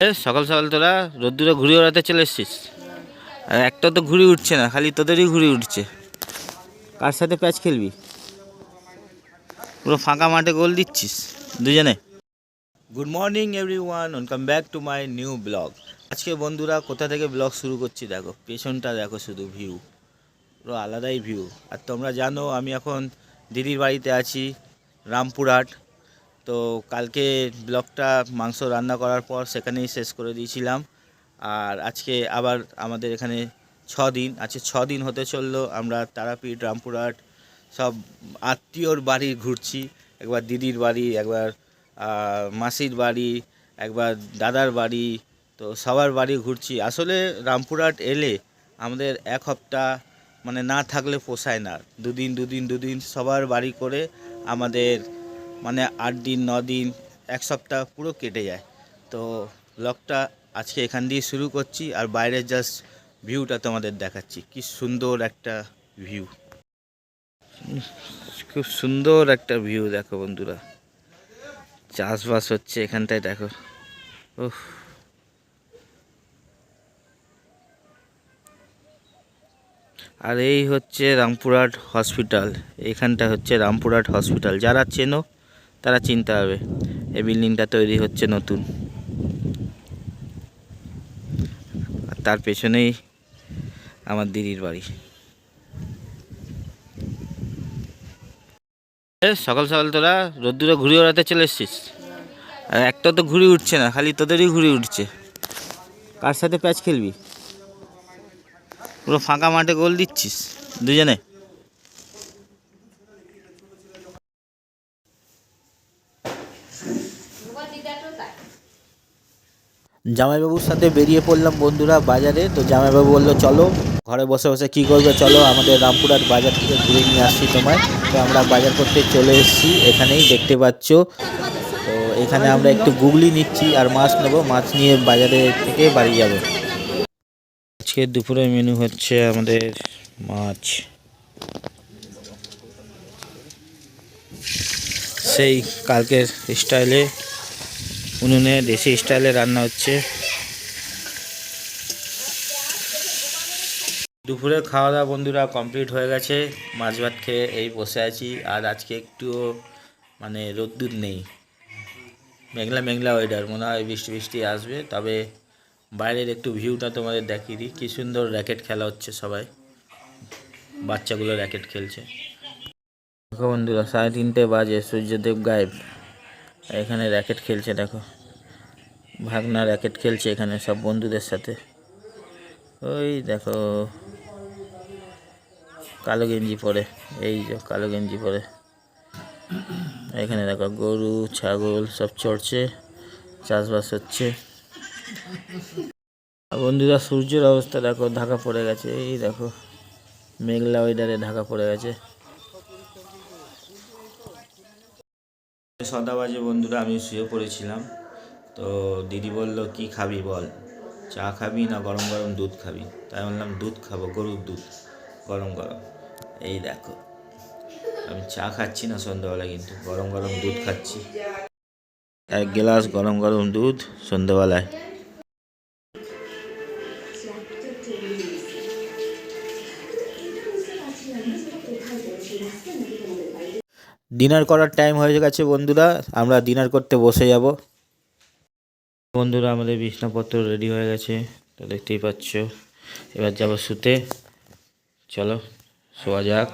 সকাল সকাল তোরা রোদ্দুরে ঘুরে বেড়াতে চলে এসছিস। আর একটা তো ঘুরে উঠছে না, খালি তোদেরই ঘুরে উঠছে। কার সাথে প্যাচ খেলবি? পুরো ফাঁকা মাঠে গোল দিচ্ছিস, দুজনে। Good morning every one welcome back to my new blog আজকে বন্ধুরা, কোথা থেকে ব্লগ শুরু করছি দেখো, পেছনটা দেখো শুধু ভিউ পুরো আলাদাই ভিউ আর তোমরা জানো, আমি এখন দিদির বাড়িতে আছি, রামপুরহাট। তো কালকে ব্লগটা মাংস রান্না করার পর সেখানেই শেষ করে দিয়েছিলাম। আর আজকে আবার আমাদের এখানে ছ দিন আজকে ছ দিন হতে চলল। আমরা তারাপীঠ, রামপুরহাট সব আত্মীয়র বাড়ি ঘুরছি। একবার দিদির বাড়ি, একবার মাসির বাড়ি, একবার দাদার বাড়ি, তো সবার বাড়ি ঘুরছি। আসলে রামপুরহাট এলে আমাদের এক সপ্তাহ মানে না থাকলে পোষায় না। দুদিন দুদিন দুদিন সবার বাড়ি করে আমাদের মানে আট দিন, ন দিন, এক সপ্তাহ পুরো কেটে যায়। তো ব্লগটা আজকে এখান দিয়ে শুরু করছি আর বাইরের জাস্ট ভিউটা তোমাদের দেখাচ্ছি। কি সুন্দর একটা ভিউ খুব সুন্দর একটা ভিউ দেখো বন্ধুরা। চাষবাস হচ্ছে এখানটায় দেখো। উফ। আর এই হচ্ছে রামপুরহাট হসপিটাল এইখানটা হচ্ছে রামপুরহাট হসপিটাল যারা চেনো তারা চিনতে হবে এই বিল্ডিংটা তৈরি হচ্ছে নতুন। আর তার পেছনেই আমার দিদির বাড়ি। সকাল সকাল তোরা রোদ্দুরে ঘুরে বেড়াতে চলে এসছিস? আর একটা তো ঘুরে উঠছে না, খালি তোদেরই ঘুরে উঠছে। কার সাথে প্যাচ খেলবি? পুরো ফাঁকা মাঠে গোল দিচ্ছিস? দুজনে? জামাইবাবুর সাথে বেরিয়ে পড়লাম বন্ধুরা বাজারে। তো জামাইবাবু বলল, চলো। ঘরে বসে বসে কি করবে, চলো আমাদের রামপুরহাট বাজার থেকে ঘুরে নিয়ে আসছি তোমায়। তো আমরা বাজার করতে চলে এসেছি, এখানেই দেখতে পাচ্ছ। তো এখানে আমরা একটু গুগলি নিচ্ছি আর মাছ নেব। মাছ নিয়ে বাজারে থেকে বাড়ি যাব। আজকে দুপুরের মেনু হচ্ছে আমাদের মাছ। সেই কালকের স্টাইলে, উনুনে দেশি স্টাইলে রান্না হচ্ছে। দুপুরে খাওয়া দাওয়া বন্ধুরা কমপ্লিট হয়ে গেছে। মাছ ভাত খেয়ে এই বসে আছি। আর আজকে একটু মানে রোদ্দুর নেই। মেঘলা মেঘলা ওয়েডার মনে হয় বৃষ্টি বৃষ্টি আসবে। তবে বাইরের একটু ভিউটা তোমাদের দেখিয়ে দিই। কী সুন্দর র্যাকেট খেলা হচ্ছে সবাই। বাচ্চাগুলো র্যাকেট খেলছে। দেখো বন্ধুরা, সাড়ে তিনটে বাজে, সূর্যদেব গায়েব। এখানে র্যাকেট খেলছে, দেখো। ভাগনা র্যাকেট খেলছে এখানে সব বন্ধুদের সাথে। ওই দেখো, কালো গেঞ্জি পরে, এই যে কালো গেঞ্জি পরে। এখানে দেখো, গরু, ছাগল সব চড়ছে, চাষবাস হচ্ছে। বন্ধুরা, সূর্যের অবস্থা দেখো, ঢাকা পড়ে গেছে, এই দেখো, মেঘলা ওয়েদারে ঢাকা পড়ে গেছে। সদা বাজে বন্ধুরা আমি শুয়ে পড়েছিলাম। তো দিদি বলল, কি খাবি বল? চা খাবি না গরম গরম দুধ খাবি? তাই বললাম, দুধ খাব, গরুর দুধ, গরম গরম। এই দেখো, আমি চা খাচ্ছি না সন্ধ্যাবেলা কিন্তু, গরম গরম দুধ খাচ্ছি। এক গ্লাস গরম গরম দুধ সন্ধ্যাবেলায়। ডিনার করার টাইম হয়ে গেছে বন্ধুরা, আমরা ডিনার করতে বসে যাব। বন্ধুরা, আমাদের বিছনাপত্র রেডি হয়ে গেছে, তো দেখতেই পাচ্ছ। এবার যাব শুতে। চলো, শোয়া যাক।